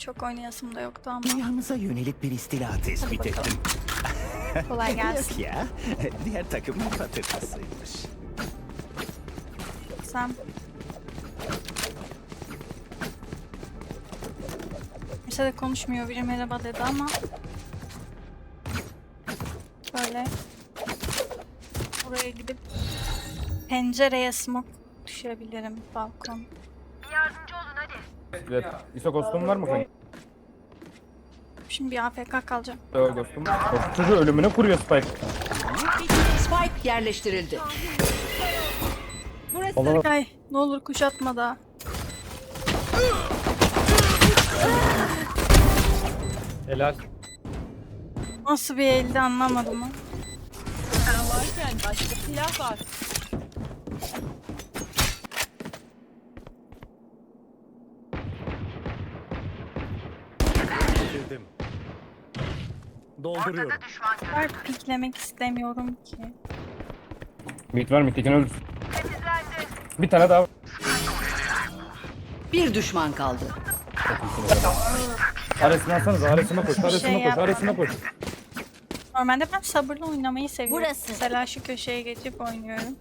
Çok oynayasım da yoktu ama. Dünyanıza yönelik bir istila tespit ettim. Kolay gelsin. Yok ya. Diğer takımın patırtasıymış. Sen. Kimse de konuşmuyor. Biri merhaba dedi ama. Böyle. Oraya gidip pencereye smoke düşebilirim balkon. Evet. İso kostüm var mı kanka? Şimdi bir AFK kalacağım. Yok kostüm. Çocuğu ölümüne kuruyor Spike. Spike yerleştirildi. Allah Ay ne olur kuşatma da. helal. Nasıl bir elde anlamadım ama. varken başka silah var. Girdim. Dolduruyorum. Var piklemek istemiyorum ki. Mid var mid tekin ölür. Bir tane daha. Bir düşman kaldı. Aresini alsanız aresine koş. şey Aresine koş. yapma. Aresine koş. Normalde ben sabırlı oynamayı seviyorum. Burası. Mesela şu köşeye geçip oynuyorum.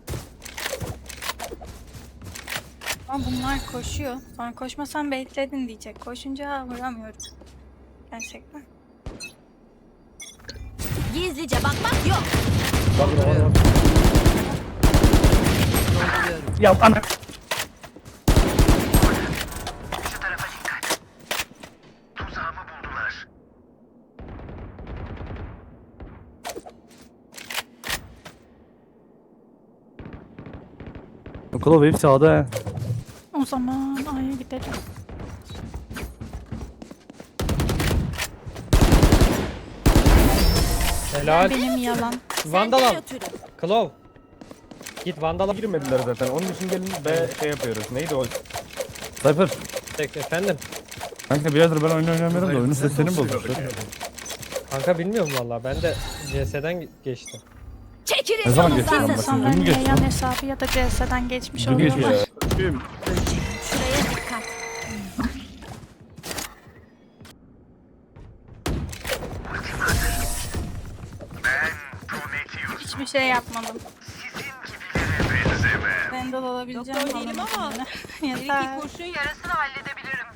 Ama bunlar koşuyor. Sonra koşmasam bekledin diyecek. Koşunca vuramıyorum. Gerçekten. Gizlice bakmak yok. Bak bak bak. Ya ana. Klov hep sağda. O zaman A'ya gidelim. Helal. Benim yalan. Vandal al. Götürün. Klov. Git Vandal'a gir. Girmediler zaten. Onun için gelin B şey yapıyoruz. Neydi o? Cypher. Efendim. Kanka birader ben oyun oynamıyorum da oyunun seslerini bozmuşlar. Kanka bilmiyorum valla. Ben de CS'den geçtim. Çekilin Ne zaman yolunuzdan. geçtin? İnsanların Dün mü geçti yan lan? hesabı ya da CS'den geçmiş Dün geçti oluyorlar. ya. Şuraya şey yapmadım. Vandal olabileceğim Doktor değilim ama. Yeter. kurşun yarasını halledebilirim.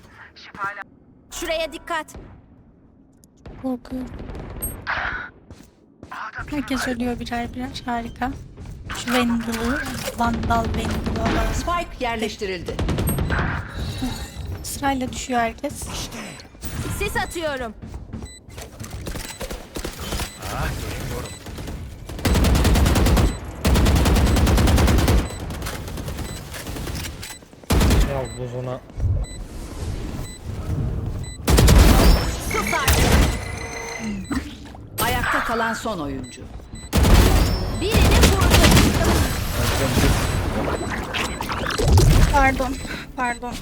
Şuraya dikkat. Korkuyorum. Herkes ölüyor birer birer. Harika. Şu Vandal'ı, Vandal Vandal'ı alalım. Spike yerleştirildi. Sırayla düşüyor herkes. Sis atıyorum. Ya buzuna. Ayakta kalan son oyuncu. Birini vurdum. Pardon. Pardon.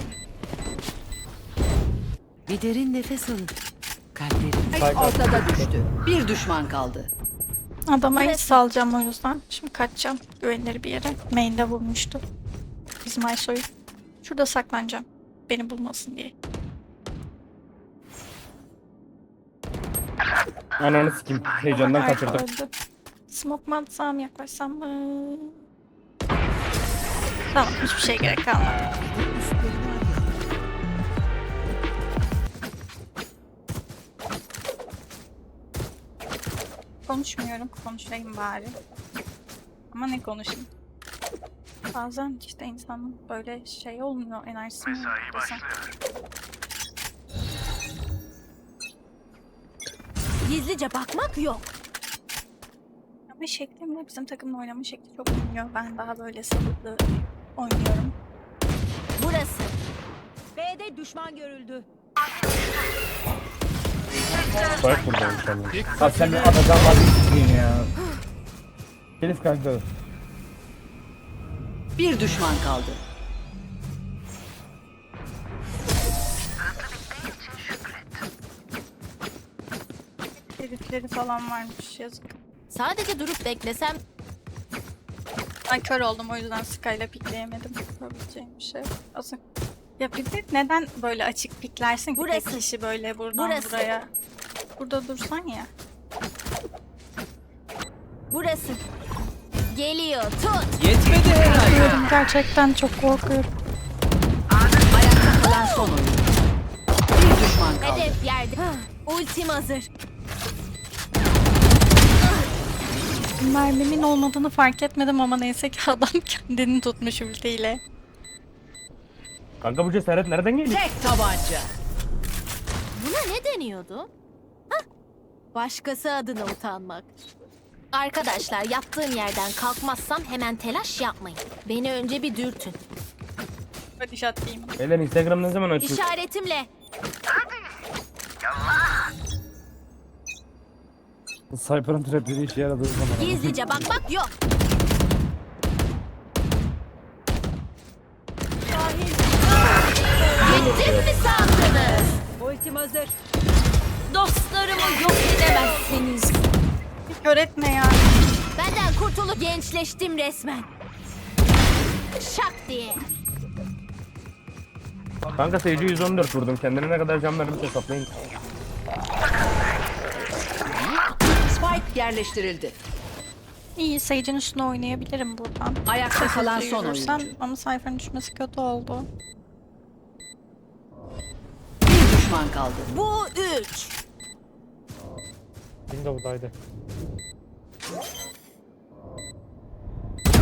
Bir derin nefes alın. Kalplerin ortada düştü. Bir düşman kaldı. Adama hiç salacağım o yüzden. Şimdi kaçacağım. Güvenilir bir yere. Main'de vurmuştu. Bizim Aysoy'u. Şurada saklanacağım. Beni bulmasın diye. Ananı sikeyim. Heyecandan Arka kaçırdım. öldü. Smoke mu atsam yaklaşsam mı? Tamam hiçbir şey gerek kalmadı. Konuşmuyorum. Konuşayım bari. Ama ne konuşayım? Bazen işte insanın böyle şey olmuyor. Enerjisi mi olmuyor desem. Gizlice bakmak yok. Ama şeklimle bizim takımın oynama şekli çok uymuyor. Ben daha böyle sabırlı oynuyorum. Burası. B'de düşman görüldü. Spike burada inşallah. Ha sen de atacağım vazgeçtin ya. Elif kanka. Bir düşman kaldı. Herifleri falan varmış yazık. Sadece durup beklesem Ay kör oldum o yüzden Sky'la pikleyemedim. Yapabileceğim bir şey. Azıcık Ya bir de neden böyle açık piklersin ki Burası. tek kişi böyle buradan Burası. buraya? Burada dursan ya. Burası. Geliyor. Tut. Yetmedi herhalde. Gerçekten çok korkuyorum. Ayakta kalan son oyuncu. Bir düşman kaldı. Hedef yerde. Ultim hazır. Mermimin olmadığını fark etmedim ama neyse ki adam kendini tutmuş ultiyle. Kanka bu cesaret nereden geliyor? Tek tabanca. Buna ne deniyordu? Hah, Başkası adına utanmak. Arkadaşlar yattığım yerden kalkmazsam hemen telaş yapmayın. Beni önce bir dürtün. Hadi shot diyeyim. Beyler Instagram ne zaman açıyor? İşaretimle. Cypher'ın trapleri işe yaradığı zaman. Gizlice bakmak yok. Gittim mi sandınız? Ultim hazır. Dostlarımı yok edemezsiniz. Kör etme ya. Benden kurtulup gençleştim resmen. Şak diye. Kanka Sage'i 114 vurdum. Kendine ne kadar can vermiş hesaplayın. Spike yerleştirildi. İyi Sage'in üstüne oynayabilirim buradan. Ayakta kalan son Yürürsen oyuncu. ama sayfanın düşmesi kötü oldu. Bir düşman kaldı. Bu üç. Windows'daydı.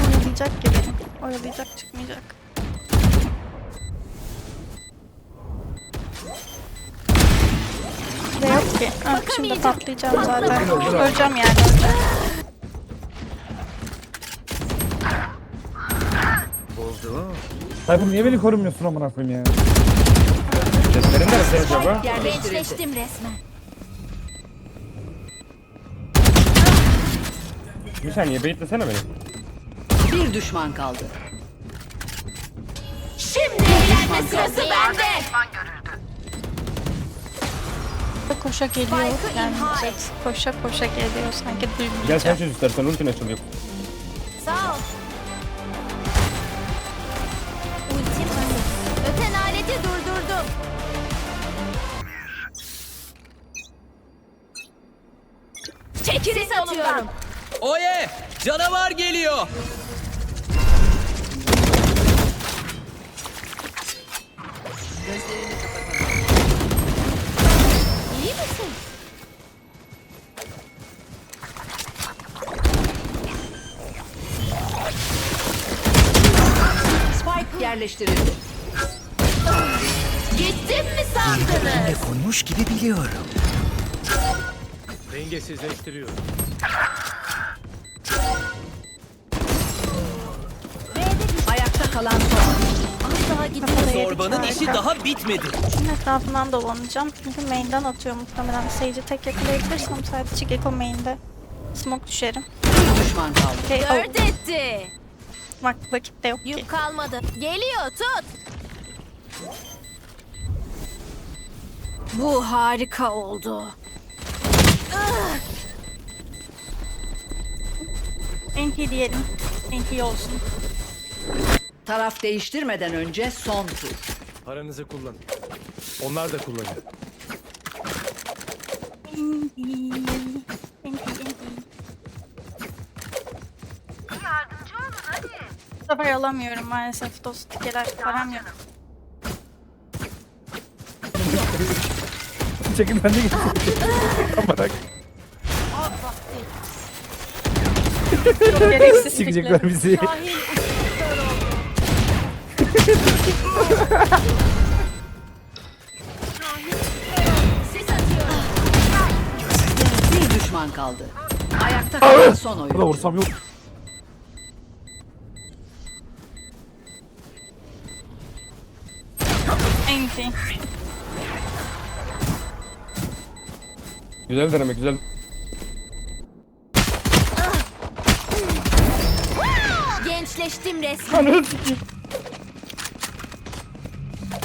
Oyalayacak gibi. Oyalayacak çıkmayacak. Ve yok ki. Ha, şimdi patlayacağım zaten. Öleceğim yani öyle. Buldu. Cypher niye beni korumuyorsun amına koyayım ya? Seslerin neresi acaba? Gençleştim resmen. Bir saniye beklesene beni. Bir düşman kaldı. Şimdi eğlenme sırası bende. Koşa geliyor. Yani koşa koşa geliyor sanki Gel sen duymayacak. çöz istersen ultin açılıyor. Sağ ol. Ultim hazır. Öten aleti durdurdum. Çekilin atıyorum. Oye! Canavar geliyor. İyi misin? Spike yerleştirildi. Gittim mi sandınız? Ne konmuş gibi biliyorum. Dengesizleştiriyor. Kalan son daha gidiyor. Kafada Zorbanın işi daha bitmedi. Şunun etrafından dolanacağım. Çünkü main'den atıyor muhtemelen. Sage'i tek yakalayabilirsem sadece Gecko main'de. Smoke düşerim. Bir düşman kaldı. Okay, oh, Dört etti. bak vakit de yok ki. Yük kalmadı. Geliyor tut. Bu harika oldu. NT diyelim. NT olsun. Taraf değiştirmeden önce son tur. Paranızı kullanın. Onlar da kullanıyor. Bu sefer alamıyorum maalesef dost tikeler param yok. Çekil ben de. Bırak. Çok gereksiz Sikecekler bizi. Atıyorum. Bir düşman kaldı. Ayakta kalan son Burada oyuncu. vursam yok. NT. Güzel deneme güzel. Gençleştim resmen.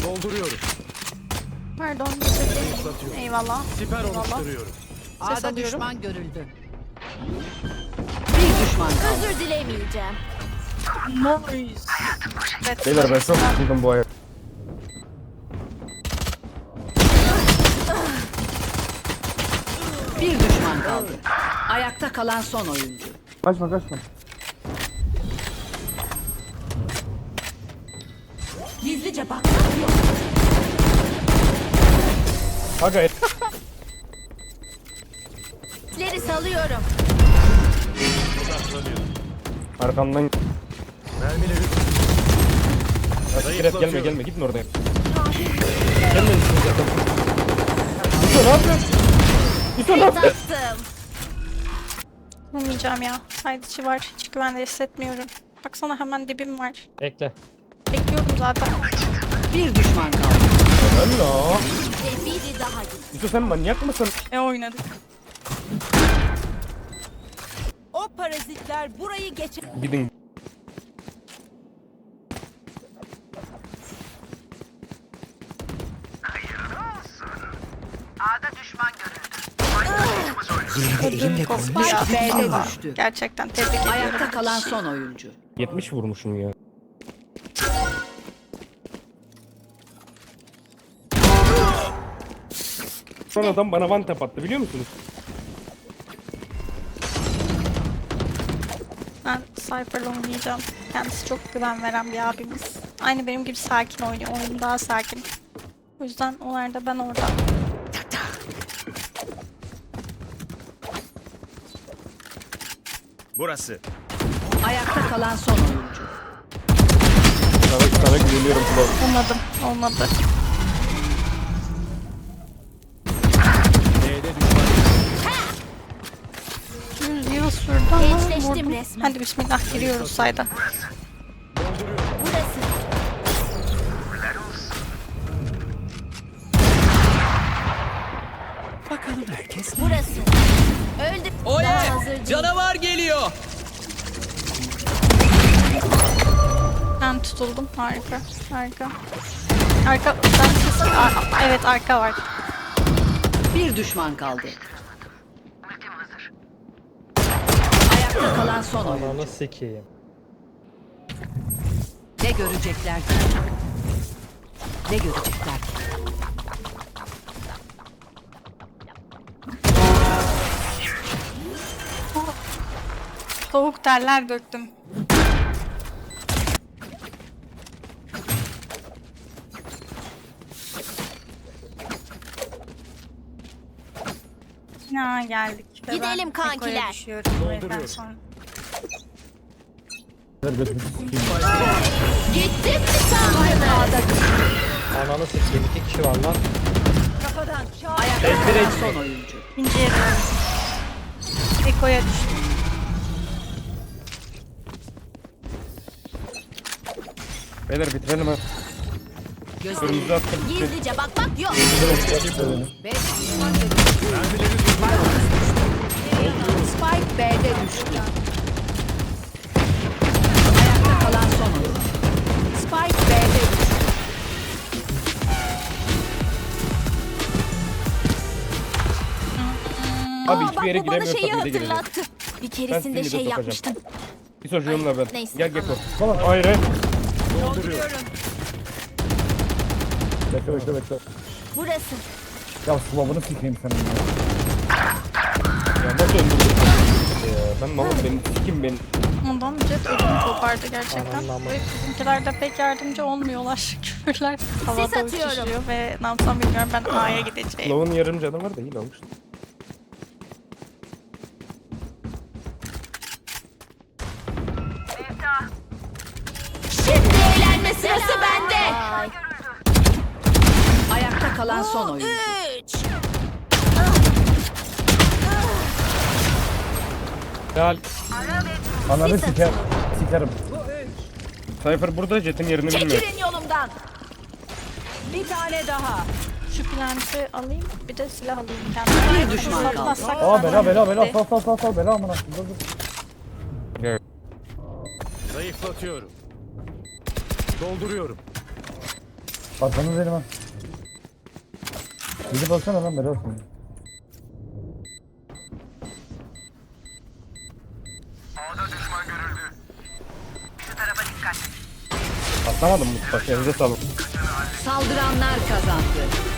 Dolduruyorum. Pardon. Şey Eyvallah. Siper Eyvallah. oluşturuyorum. Ses düşman görüldü. Bir düşman kaldı. Özür dilemeyeceğim. Nice. Beyler ben çok tutuldum bu ayak. Bir düşman kaldı. Ayakta kalan son oyuncu. Kaçma kaçma. Gizlice bak. Kanka et. İleri salıyorum. Arkamdan. Mermileri Sikret gelme gelme gitme oraya. Gelme zaten. Yusuf ne yapıyorsun? Yusuf ne yapıyorsun? Taktım. Olmayacağım ya. Haydi içi var. Hiç güvende hissetmiyorum. Baksana hemen dibim var. Bekle. Bekliyorum zaten. Bir düşman kaldı. Allah. Ve biri daha gitti. Yusuf sen manyak mısın? E oynadık. O parazitler burayı geç. Gidin. Spike gibi B'de düştü. Gerçekten tebrik ediyorum. Ayakta kalan son oyuncu. 70 vurmuşum ya. Son adam bana one tap attı biliyor musunuz? Ben Cypher'la oynayacağım. Kendisi çok güven veren bir abimiz. Aynı benim gibi sakin oynuyor. Oyun daha sakin. O yüzden o nerede ben orada. Burası. Ayakta kalan son oyuncu. Sana, sana güveniyorum. Olmadım. Olmadı. Ama Gençleştim vurdum. resmen. Hadi bismillah giriyoruz sayda. Burası. Bakalım herkes Burası. Öldü. Oye! Daha hazır değil. Canavar geliyor. Ben tutuldum. Harika. Harika. Arka. Ben. Aa, evet arka var. Bir düşman kaldı. Ayakta kalan son oyuncu. Ananı sikeyim. Ne görecekler ki? Ne görecekler ki? Soğuk terler döktüm. Ya geldik. Ben Gidelim kankiler. sikeyim. Gittim mi sandınız? Ananı sikeyim. İki kişi var lan. Ayakta kalan son oyuncu. Dönüyorum. Eko'ya düştüm. Beyler bitirelim ha. Gözleri Kırmızı attım. Gizlice bakmak yok. Beş düşman görüldü. Spike B'de düştü. Ayakta kalan son oyuncu. Spike B'de düştü. Abi hiçbir yere şeyi bir de girelim. hatırlattı. Bir keresinde de şey sokacağım. yapmıştım. Bir sorucuyumla ben. neyse, Gel anladım. Tamam. Hayır hayır. Bekle bekle bekle. Burası. Ya slabını sikeyim senin ya. Ya nasıl öldürdün? Ben malım benim sikim benim. Ondan jet ödüm kopardı gerçekten. Anam. Ve bizimkiler de pek yardımcı olmuyorlar. Küfürler havada uçuşuyor ve ne yapsam bilmiyorum ben A'ya gideceğim. Lavın yarım canı var da iyi almış. Şimdi eğlenme sırası bende. Ayakta kalan son oyuncu. Üç. Gel. Ananı siker. Sikerim. Cypher burada jetin yerini bilmiyor. Çekilin yolumdan. Bir tane daha. Şu plantı alayım bir de silah alayım kendime. Bir düşman kaldı. Satmazsak Aa bela bela bela sal sal sal sal bela amına. Dur dur. Zayıflatıyorum. Dolduruyorum. Arkanız benim ha. Gidip baksana lan bela olsun. Atlamadım Mustafa. Elinize sağlık. Saldıranlar kazandı.